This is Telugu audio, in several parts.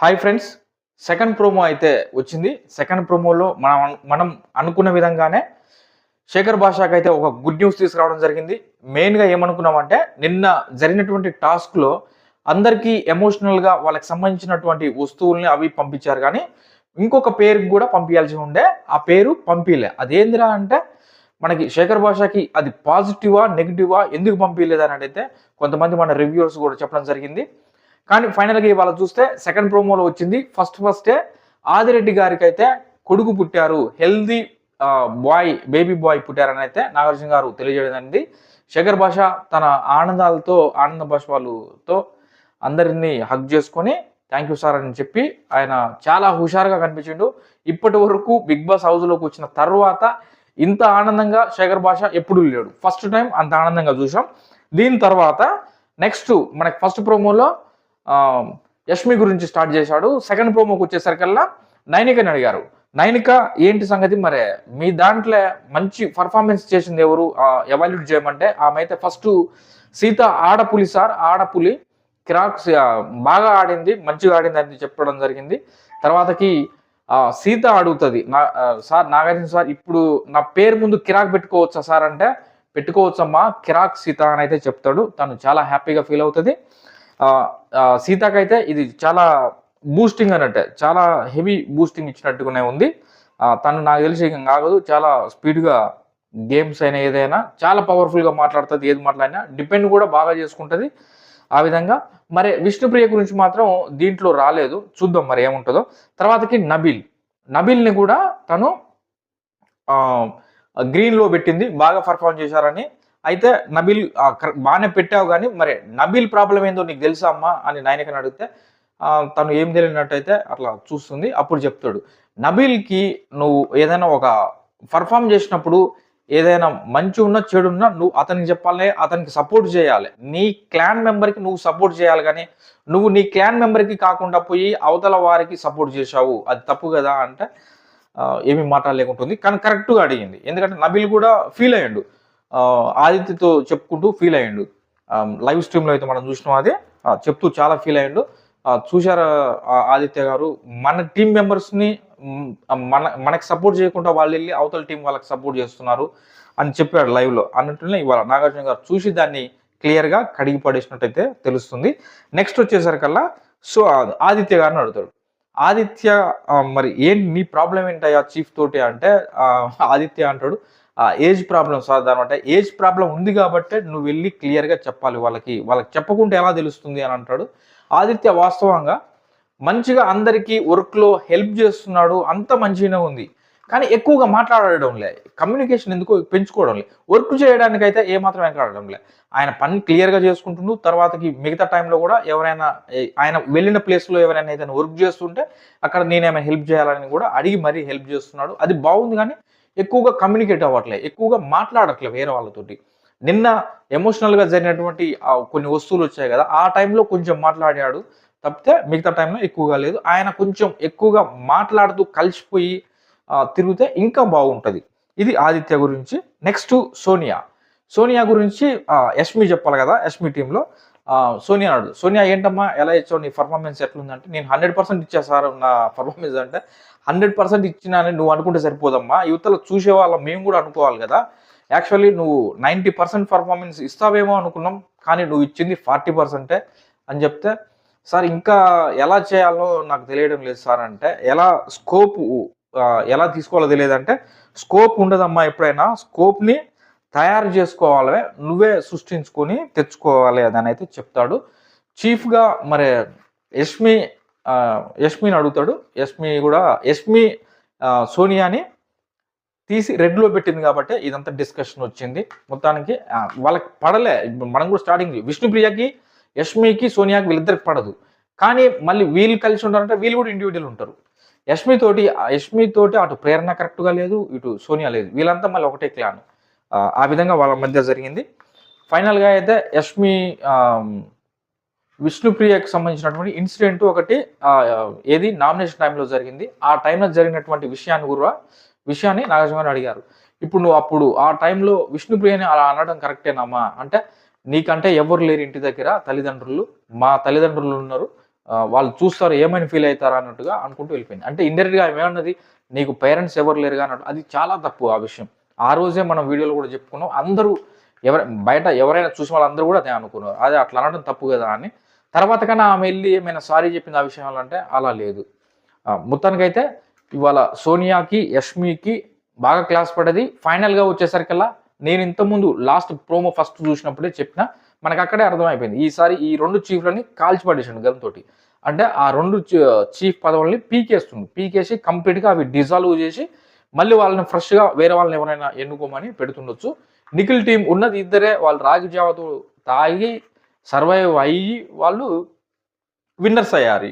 హాయ్ ఫ్రెండ్స్ సెకండ్ ప్రోమో అయితే వచ్చింది. సెకండ్ ప్రోమోలో మనం మనం అనుకున్న విధంగానే శేఖర్ భాషాకి అయితే ఒక గుడ్ న్యూస్ తీసుకురావడం జరిగింది. మెయిన్గా ఏమనుకున్నామంటే నిన్న జరిగినటువంటి టాస్క్లో అందరికీ ఎమోషనల్గా వాళ్ళకి సంబంధించినటువంటి వస్తువుల్ని అవి పంపించారు. కానీ ఇంకొక పేరుకి కూడా పంపించాల్సి ఉండే ఆ పేరు పంపించలే. అదేందిరా అంటే మనకి శేఖర్ భాషకి అది పాజిటివా నెగిటివా ఎందుకు పంపించలేదు అని అడిగితే కొంతమంది మన రివ్యూవర్స్ కూడా చెప్పడం జరిగింది. కానీ ఫైనల్గా ఇవాళ చూస్తే సెకండ్ ప్రోమోలో వచ్చింది. ఫస్ట్ ఫస్టే ఆదిరెడ్డి గారికి అయితే కొడుకు పుట్టారు. హెల్దీ బాయ్ బేబీ బాయ్ పుట్టారని అయితే నాగార్జున గారు తెలియజేయడం జరిగింది. శేఖర్ భాష తన ఆనందాలతో ఆనంద భాష వాళ్ళతో అందరినీ హక్ చేసుకొని థ్యాంక్ యూ సార్ అని చెప్పి ఆయన చాలా హుషారుగా కనిపించిండు. ఇప్పటి వరకు బిగ్ బాస్ హౌస్లోకి వచ్చిన తర్వాత ఇంత ఆనందంగా శేఖర్ భాష ఎప్పుడు లేడు. ఫస్ట్ టైం అంత ఆనందంగా చూసాం. దీని తర్వాత నెక్స్ట్ మనకి ఫస్ట్ ప్రోమోలో యష్మి గురించి స్టార్ట్ చేశాడు. సెకండ్ ప్రోమోకి వచ్చేసరికల్లా నైనికని అడిగారు. నైనిక ఏంటి సంగతి? మరి మీ దాంట్లో మంచి పర్ఫార్మెన్స్ చేసింది ఎవరు? ఎవాల్యూట్ చేయమంటే ఆమె అయితే ఫస్ట్ సీత ఆడపులి సార్. ఆడపులి కిరాక్ సీ- బాగా ఆడింది మంచిగా ఆడింది అని చెప్పడం జరిగింది. తర్వాతకి సీత అడుగుతుంది నా సార్ నాగార్జున సార్ ఇప్పుడు నా పేరు ముందు కిరాక్ పెట్టుకోవచ్చా సార్? అంటే పెట్టుకోవచ్చమ్మా కిరాక్ సీత అని అయితే చెప్తాడు. తను చాలా హ్యాపీగా ఫీల్ అవుతుంది. సీతకైతే ఇది చాలా బూస్టింగ్ అన్నట్టే. చాలా హెవీ బూస్టింగ్ ఇచ్చినట్టుగానే ఉంది. తను నాకు తెలిసి ఇంకా కాగదు చాలా స్పీడ్గా గేమ్స్ అయినా ఏదైనా చాలా పవర్ఫుల్గా మాట్లాడుతుంది ఏది మాట్లాడినా డిపెండ్ కూడా బాగా చేసుకుంటుంది. ఆ విధంగా మరి విష్ణుప్రియ గురించి మాత్రం దీంట్లో రాలేదు. చూద్దాం మరి ఏముంటుందో. తర్వాతకి నబిల్. నబిల్ని కూడా తను గ్రీన్లో పెట్టింది బాగా పర్ఫామ్ చేశారని అయితే నబిల్ బాగానే పెట్టావు కానీ మరి నబిల్ ప్రాబ్లం ఏందో నీకు తెలుసా అమ్మా అని నాయనకని అడిగితే తను ఏం తెలియనట్టయితే అట్లా చూస్తుంది అప్పుడు చెప్తాడు. నబిల్కి నువ్వు ఏదైనా ఒక పర్ఫామ్ చేసినప్పుడు ఏదైనా మంచి ఉన్నా చెడు ఉన్నా నువ్వు అతనికి చెప్పాలి అతనికి సపోర్ట్ చేయాలి. నీ క్లాన్ మెంబర్కి నువ్వు సపోర్ట్ చేయాలి కానీ నువ్వు నీ క్లాన్ మెంబర్కి కాకుండా పోయి అవతల వారికి సపోర్ట్ చేశావు. అది తప్పు కదా అంటే ఏమి మాట లేకుంటుంది కానీ కరెక్ట్గా అడిగింది. ఎందుకంటే నబిల్ కూడా ఫీల్ అయ్యాడు. ఆదిత్యతో చెప్పుకుంటూ ఫీల్ అయ్యిండు. లైవ్ స్ట్రీమ్లో అయితే మనం చూసినాం అదే. చెప్తూ చాలా ఫీల్ అయ్యిండు. చూశారా ఆదిత్య గారు? మన టీం మెంబర్స్ని మన మనకు సపోర్ట్ చేయకుండా వాళ్ళు వెళ్ళి అవతల టీం వాళ్ళకి సపోర్ట్ చేస్తున్నారు అని చెప్పాడు లైవ్లో అన్నట్టునే ఇవాళ నాగార్జున గారు చూసి దాన్ని క్లియర్గా కడిగి పడేసినట్టయితే తెలుస్తుంది. నెక్స్ట్ వచ్చేసరికల్లా సో ఆదిత్య గారిని అడుగుతాడు. ఆదిత్య మరి ఏంటి నీ ప్రాబ్లం ఏంటయ్యా చీఫ్ తోటి అంటే ఆదిత్య అంటాడు ఏజ్ ప్రాబ్లం సార్ అంటే ఏజ్ ప్రాబ్లం ఉంది కాబట్టి నువ్వు వెళ్ళి క్లియర్గా చెప్పాలి వాళ్ళకి వాళ్ళకి చెప్పకుంటే ఎలా తెలుస్తుంది అని అంటాడు. ఆదిత్య వాస్తవంగా మంచిగా అందరికీ వర్క్లో హెల్ప్ చేస్తున్నాడు అంత మంచిగానే ఉంది. కానీ ఎక్కువగా మాట్లాడడం లే కమ్యూనికేషన్ ఎందుకు పెంచుకోవడం లే. వర్క్ చేయడానికైతే ఏమాత్రం వెనకాడడం లే. ఆయన పని క్లియర్గా చేసుకుంటుండు తర్వాతకి మిగతా టైంలో కూడా ఎవరైనా ఆయన వెళ్ళిన ప్లేస్లో ఎవరైనా ఏదైనా వర్క్ చేస్తుంటే అక్కడ నేనేమైనా హెల్ప్ చేయాలని కూడా అడిగి మరీ హెల్ప్ చేస్తున్నాడు. అది బాగుంది కానీ ఎక్కువగా కమ్యూనికేట్ అవ్వట్లే ఎక్కువగా మాట్లాడట్లే వేరే వాళ్ళతోటి. నిన్న ఎమోషనల్గా జరిగినటువంటి కొన్ని వస్తువులు వచ్చాయి కదా ఆ టైంలో కొంచెం మాట్లాడాడు. తప్పితే మిగతా టైంలో ఎక్కువగా లేదు. ఆయన కొంచెం ఎక్కువగా మాట్లాడుతూ కలిసిపోయి తిరిగితే ఇంకా బాగుంటుంది. ఇది ఆదిత్య గురించి. నెక్స్ట్ సోనియా. సోనియా గురించి యష్మి చెప్పాలి కదా యష్మి టీంలో సోనియా అన్నాడు సోనియా ఏంటమ్మా ఎలా ఇచ్చావు నీ పర్ఫార్మెన్స్ ఎట్లుందంటే నేను హండ్రెడ్ పర్సెంట్ ఇచ్చా సార్ నా పర్ఫార్మెన్స్ అంటే హండ్రెడ్ పర్సెంట్ ఇచ్చినానని నువ్వు అనుకుంటే సరిపోదమ్మా. యువతల చూసే వాళ్ళం మేము కూడా అనుకోవాలి కదా. యాక్చువల్లీ నువ్వు నైంటీ పర్సెంట్ పర్ఫార్మెన్స్ ఇస్తావేమో అనుకున్నాం కానీ నువ్వు ఇచ్చింది ఫార్టీ పర్సెంటే అని చెప్తే సార్ ఇంకా ఎలా చేయాలో నాకు తెలియడం లేదు సార్ అంటే ఎలా స్కోప్ ఎలా తీసుకోవాలో తెలియదు అంటే స్కోప్ ఉండదమ్మా ఎప్పుడైనా స్కోప్ని తయారు చేసుకోవాలి నువ్వే సృష్టించుకొని తెచ్చుకోవాలి అని అయితే చెప్తాడు. చీఫ్గా మరి యష్మి యష్మిని అడుగుతాడు. యష్మి కూడా యష్మి సోనియాని తీసి రెడ్లో పెట్టింది కాబట్టి ఇదంతా డిస్కషన్ వచ్చింది. మొత్తానికి వాళ్ళకి పడలే. మనం కూడా స్టార్టింగ్ విష్ణుప్రియకి యష్మికి సోనియాకి వీళ్ళిద్దరికి పడదు. కానీ మళ్ళీ వీళ్ళు కలిసి ఉంటారంటే వీళ్ళు కూడా ఇండివిజువల్ ఉంటారు. యష్మి తోటి యష్మి తోటి అటు ప్రేరణ కరెక్ట్గా లేదు ఇటు సోనియా లేదు. వీళ్ళంతా మళ్ళీ ఒకటే క్లాన్. ఆ, విధంగా వాళ్ళ మధ్య జరిగింది. ఫైనల్గా అయితే యష్మి విష్ణుప్రియకు సంబంధించినటువంటి ఇన్సిడెంట్ ఒకటి ఏది? నామినేషన్ టైంలో జరిగింది. ఆ టైంలో జరిగినటువంటి విషయాన్ని కూడా విషయాన్ని నాగార్జున అడిగారు. ఇప్పుడు నువ్వు అప్పుడు ఆ టైంలో విష్ణుప్రియని అలా అనడం కరెక్టేనమ్మా అంటే నీకంటే ఎవరు లేరు ఇంటి దగ్గర? తల్లిదండ్రులు? మా తల్లిదండ్రులు ఉన్నారు. వాళ్ళు చూస్తారు ఏమైనా ఫీల్ అవుతారా అన్నట్టుగా అనుకుంటూ వెళ్ళిపోయింది. అంటే ఇండైరెక్ట్గా ఆమె ఏమన్నది? నీకు పేరెంట్స్ ఎవరు లేరుగా అన్నట్టు. అది చాలా తప్పు ఆ విషయం. ఆ రోజే మనం వీడియోలో కూడా చెప్పుకున్నాం. అందరూ ఎవరు బయట ఎవరైనా చూసిన వాళ్ళందరూ కూడా అదే అనుకున్నారు. అదే అట్లా అనడం తప్పు కదా అని తర్వాత కన్నా ఆమె వెళ్ళి ఏమైనా సారీ చెప్పింది ఆ విషయం అంటే అలా లేదు. మొత్తానికైతే ఇవాళ సోనియాకి యష్మికి బాగా క్లాస్ పడ్డది. ఫైనల్గా వచ్చేసరికల్లా నేను ఇంతకుముందు లాస్ట్ ప్రోమో ఫస్ట్ చూసినప్పుడే చెప్పిన మనకు అక్కడే అర్థమైపోయింది. ఈసారి ఈ రెండు చీఫ్లని కాల్చి పడేసాడు అంటే ఆ రెండు చీఫ్ పదవులని పీకేస్తుంది పీకేసి కంప్లీట్గా అవి డిజాల్వ్ చేసి మళ్ళీ వాళ్ళని ఫ్రెష్గా వేరే వాళ్ళని ఎవరైనా ఎన్నుకోమని పెడుతుండొచ్చు. నిఖిల్ టీం ఉన్నది ఇద్దరే వాళ్ళు రాగి జావతో తాగి సర్వైవ్ అయ్యి వాళ్ళు విన్నర్స్ అయ్యారు.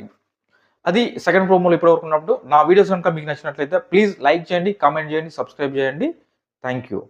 అది సెకండ్ ప్రోమోలో ఇప్పటివరకు ఉన్నప్పుడు నా వీడియోస్ కనుక మీకు నచ్చినట్లయితే ప్లీజ్ లైక్ చేయండి కామెంట్ చేయండి సబ్స్క్రైబ్ చేయండి. Thank you.